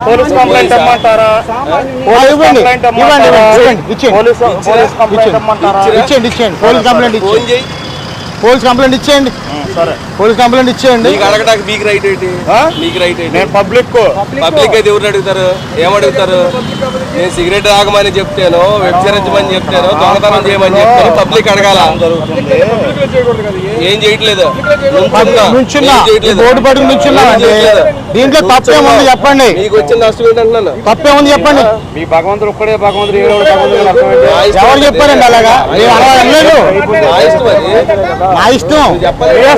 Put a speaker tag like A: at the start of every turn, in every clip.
A: Police complaint ఇమ్మంటారా police complaint ఇమ్మంటారా
B: ఇచ్చేయండి.
A: పోలీస్ పోలీస్ కంప్లైంట్ ఇమ్మంటారా
B: ఇచ్చేయండి ఇచ్చేయండి. పోలీస్ కంప్లైంట్ ఇచ్చేయండి.
C: చేయి.
B: పోలీస్ కంప్లైంట్ ఇచ్చేయండి.
A: సరే.
B: పోలీస్ కంప్లైంట్ ఇచ్చేయండి.
C: నీకు అడగడానికి మీకు రైట్ ఏంటి? మీకు రైట్ ఏంటి?
A: నేను పబ్లిక్
C: పబ్లిక్ అయితే ఎవరిని అడుగుతారు? ఏమడుగుతారు నేను సిగరెట్ తాగమని చెప్తాను వ్యభిచరించమని చెప్తాను దొంగతనం చేయమని చెప్తాను పబ్లిక్ అడగాల? ఏం చేయట్లేదు. నుంచున్నా.
B: నుంచున్నా.
C: ఏం చేయట్లేదు.
B: బోర్డు పట్టుకు నుంచున్నా.
C: ఏం
B: అంటే
C: చేయట్లేదు.
B: దీంట్లో తప్పేముంది చెప్పండి.
C: మీకు వచ్చిన నష్టం ఏంటంటున్నాను?
B: తప్పేముంది చెప్పండి.
A: మీ భగవంతుడు ఒక్కడే భగవంతుడు
B: ఎవరు. చెప్పారండి అలాగా?
C: నా ఇష్టం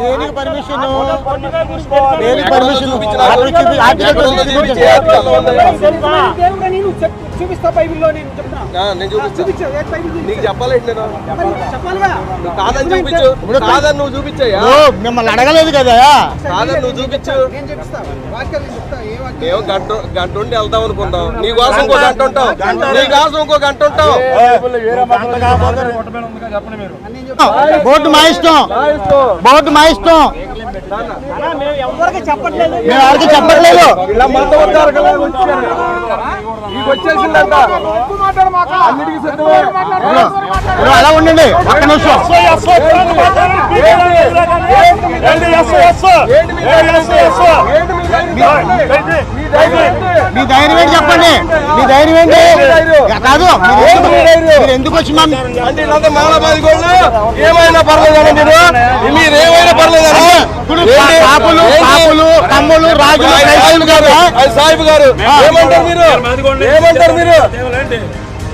B: దేనికి పర్మిషన్ పర్మిషన్
C: నీకు కాదని చూపించు. కాదని నువ్వు
B: మిమ్మల్ని అడగలేదు కదా?
C: కాదని నువ్వు చూపించు. గంట గంట ఉండి వెళ్దాం అనుకుంటాం నీ కోసం ఇంకో గంట ఉంటావు. నీ కోసం ఇంకో గంట ఉంటావు.
B: బోర్డు మా ఇష్టం. బోర్డు మా ఇష్టం. మేము ఎవరికి చెప్పట్లేదు. అలా ఉండండి. ఒక్క నిమిషం. ఏంటి? మీ ధైర్యం ఏంటి చెప్పండి? మీ ధైర్యం ఏంటి? కాదు మీరు ఎందుకు- మీరు ఎందుకు వచ్చి
C: అంటే ఇలాంటి మానవాది గోళ్ళు ఏమైనా పర్లేదన్నా మీరు? మీరు ఏమైనా?
B: పాపులు? పాపులు తమ్ములు రాజులు
C: సాయిబు గారు ఏమంటారు మీరు? ఏమంటారు మీరు?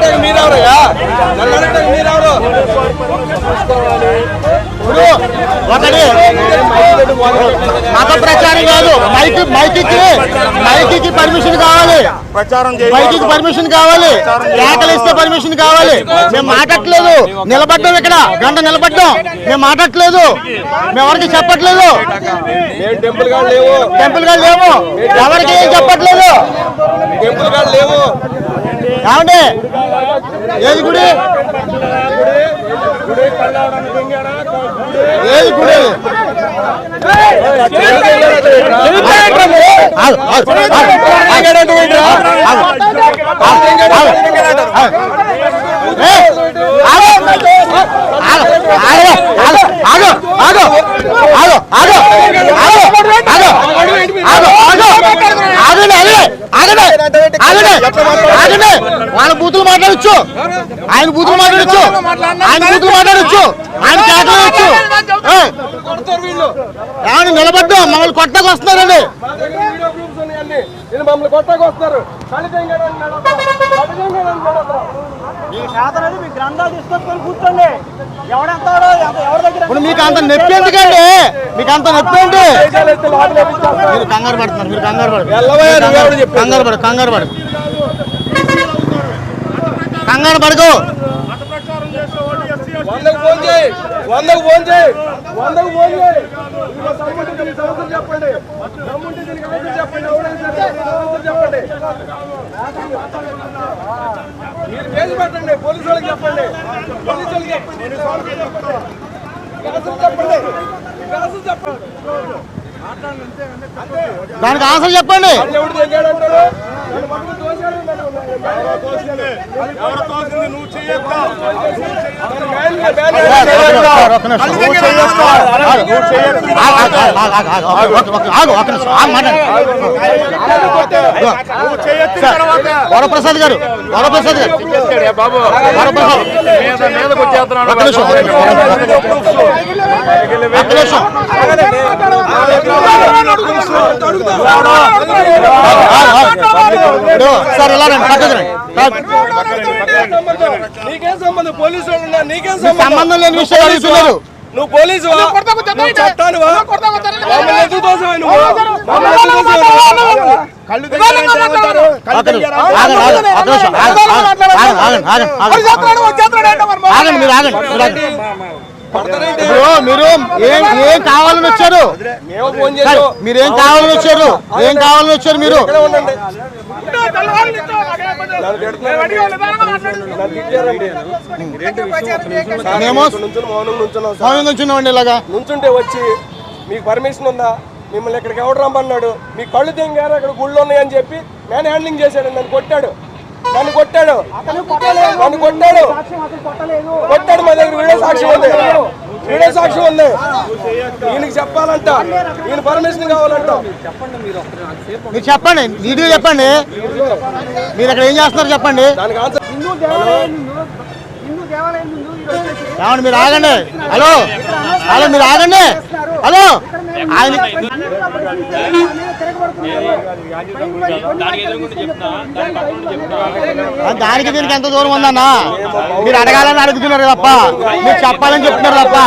C: నువ్వు మీరెవరయ్యా నన్ను మీరెవరు
B: ఒకటి మత ప్రచారం కాదు మైక్ మైక్కి మైక్కి పర్మిషన్ కావాలి
A: ప్రచారం
B: మైక్కి పర్మిషన్ కావాలి కేకలు ఇస్తే పర్మిషన్ కావాలి మేము మాట్లాడలేదు నిలబడ్డాం ఇక్కడ గంట నిలబడ్డాం మేము మాట్లాడలేదు మేము ఎవరికి చెప్పట్లేదు
C: టెంపుల్ గారు లేవు
B: టెంపుల్గా లేవు
C: ఎవరు లేవు
B: ఏమండి ఏది గుడి ఏది గుడి ఆగు, ఆగు, ఆగు, ఆగు, ఆగు, ఆగు. ఆగండి. వాళ్ళ బూతులు మాట్లాడచ్చు. ఆయన బూతులు మాట్లాడచ్చు. ఆయన బూతులు మాట్లాడచ్చు. ఆయన కేకలేయచ్చు ఏమని నిలబడ్డాం? మమ్మల్ని కొట్టకు వస్తున్నారండి
C: మమ్మల్ని కొట్టాకి వస్తారు
B: ఇప్పుడు మీకు అంత నొప్పి ఎందుకండి? మీకు అంత నొప్పి ఏంటి. మీరు కంగారు పడుతున్నారు మీరు కంగారు పడు? కంగారు పడు కంగారు పడు కంగారు పడుకో.
C: వందకు ఫోన్ చేయి. వందకు ఫోన్ చేయి. చెప్పండి. చెప్పండి. చెప్పండి. కేసు పెట్టండి. పోలీసు వాళ్ళకి చెప్పండి. పోలీసు వాళ్ళకి చెప్పండి. చెప్పండి. చెప్పండి.
B: దానికి ఆన్సర్ చెప్పండి.
C: నన్ను ఎవడు
B: వరప్రసాద్ గారు. వరప్రసాద్. గారు వరప్రసాద్ ఒక్క నిమిషం. సార్ రండి?
C: నీకేం సంబంధం? పోలీసు నీకేం
B: సంబంధం? లేని విషయాలు అడుగుతున్నారు.
C: నువ్వు పోలీసు నువ్వు
B: మీరు ఏం ఏం కావాలని వచ్చారు? మీరు ఏం కావాలని వచ్చారు? ఏం కావాలని వచ్చారు మీరు. మేము.
C: మౌనం
B: నుంచున్నామండి ఇలాగా.
C: నుంచుంటే వచ్చి మీకు పర్మిషన్ ఉందా? మిమ్మల్ని ఇక్కడికి ఎవడు రమ్మన్నాడు? మీ కళ్ళు తెంగారు అక్కడ గుళ్ళు ఉన్నాయని చెప్పి మ్యాన్ హ్యాండ్లింగ్ చేశాడు నన్ను కొట్టాడు. నన్ను కొట్టాడు. నన్ను కొట్టాడు. కొట్టాడు మా దగ్గర. వీడియో సాక్ష్యం ఉంది. వీడియో సాక్ష్యం ఉంది. ఈయనకి చెప్పాలంట. ఈయన పర్మిషన్ కావాలంట.
B: మీరు చెప్పండి. నీట్గా చెప్పండి. మీరు అక్కడ ఏం చేస్తున్నారు చెప్పండి. ఏమండి మీరు ఆగండి. హలో. హలో మీరు ఆగండి. హలో. ఆయన దానికి దీనికి ఎంత దూరం ఉందన్నా? మీరు అడగాలని అడుగుతున్నారు తప్ప మీరు చెప్పాలని చెప్తున్నారు తప్ప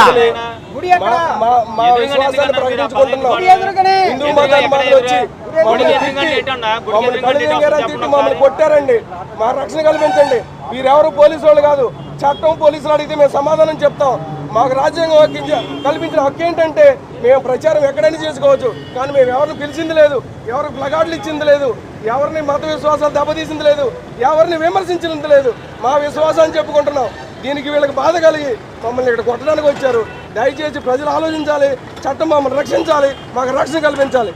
C: మమ్మల్ని కొట్టారండి. మా రక్షణ కల్పించండి. మీరెవరు పోలీసు వాళ్ళు కాదు. చట్టం పోలీసులు అడిగితే మేము సమాధానం చెప్తాం. మాకు రాజ్యాంగం హక్కించ- కల్పించిన హక్కు ఏంటంటే మేము ప్రచారం ఎక్కడైనా చేసుకోవచ్చు. కానీ మేము ఎవరిని పిలిచింది లేదు. ఎవరికి ప్లగార్డులు ఇచ్చింది లేదు. ఎవరిని మత విశ్వాసాలు దెబ్బతీసింది లేదు. ఎవరిని విమర్శించింది లేదు. మా విశ్వాసాన్ని చెప్పుకుంటున్నాం. దీనికి వీళ్ళకి బాధ కలిగి మమ్మల్ని ఇక్కడ కొట్టడానికి వచ్చారు. దయచేసి ప్రజలు ఆలోచించాలి. చట్టం మమ్మల్ని రక్షించాలి. మాకు రక్షణ కల్పించాలి.